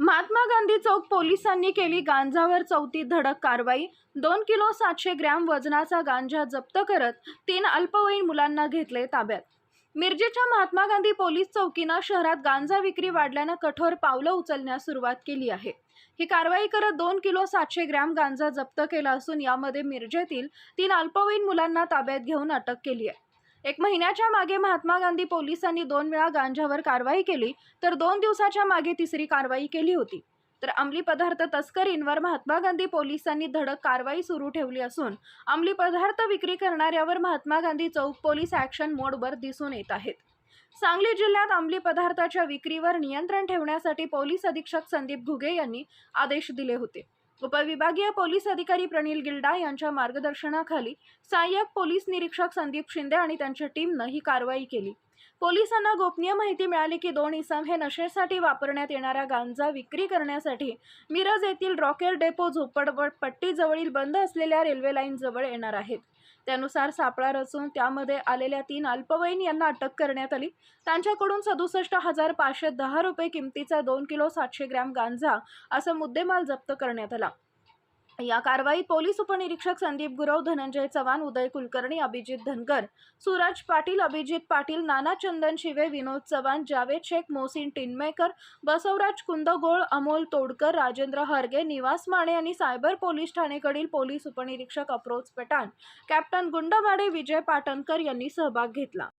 महात्मा गांधी चौक पोलिसांनी केली गांजावर चौथी धडक कारवाई. दोन किलो सातशे ग्रॅम वजनाचा गांजा जप्त करत तीन अल्पवयीन मुलांना घेतले ताब्यात. मिरजेच्या महात्मा गांधी पोलीस चौकीनं शहरात गांजा विक्री वाढल्यानं कठोर पावलं उचलण्यास सुरुवात केली आहे. ही कारवाई करत दोन किलो सातशे ग्रॅम गांजा जप्त केला असून यामध्ये मिरजेतील तीन अल्पवयीन मुलांना ताब्यात घेऊन अटक केली आहे. एक महिन्याच्या मागे महात्मा गांधी पोलिसांनी दोन वेळा गांजावर कारवाई केली तर दोन दिवसाच्या मागे तिसरी कारवाई केली होती. तर अंमली पदार्थ तस्करींवर महात्मा गांधी पोलिसांनी धडक कारवाई सुरू ठेवली असून अंमली पदार्थ विक्री करणाऱ्यावर महात्मा गांधी चौक पोलीस ॲक्शन मोडवर दिसून येत आहेत. सांगली जिल्ह्यात अंमली पदार्थाच्या विक्रीवर नियंत्रण ठेवण्यासाठी पोलीस अधीक्षक संदीप घुगे यांनी आदेश दिले होते. उपविभागीय पोलीस अधिकारी प्रणील गिल्डा यांच्या मार्गदर्शनाखाली सहाय्यक पोलीस निरीक्षक संदीप शिंदे आणि त्यांच्या टीमनं ही कारवाई केली. पोलिसांना गोपनीय माहिती मिळाली की दोन इसम हे नशेसाठी वापरण्यात येणाऱ्या गांजा विक्री करण्यासाठी मिरज येथील रॉकेल डेपो झोपडपट्टीजवळील बंद असलेल्या रेल्वे लाईनजवळ येणार आहेत. त्यानुसार सापळा रचून त्यामध्ये आलेल्या तीन अल्पवयीन यांना अटक करण्यात आली. त्यांच्याकडून सदुसष्ट हजार पाचशे दहा रुपये किमतीचा दोन किलो सातशे ग्रॅम गांजा असा मुद्देमाल जप्त करण्यात आला. या कारवाईत पोलीस उपनिरीक्षक संदीप गुरव धनंजय चव्हाण उदय कुलकर्णी अभिजित धनगर सूरज पाटील अभिजित पाटील नाना चंदन शिवे विनोद चव्हाण जावेद शेख मोहसिन टिनमेकर बसवराज कुंदगोळ अमोल तोडकर राजेंद्र हरगे निवास माने आणि सायबर पोलीस ठाणेकडील पोलीस उपनिरीक्षक अप्रोच पठाण. कॅप्टन गुंडमाडे विजय पाटणकर यांनी सहभाग घेतला.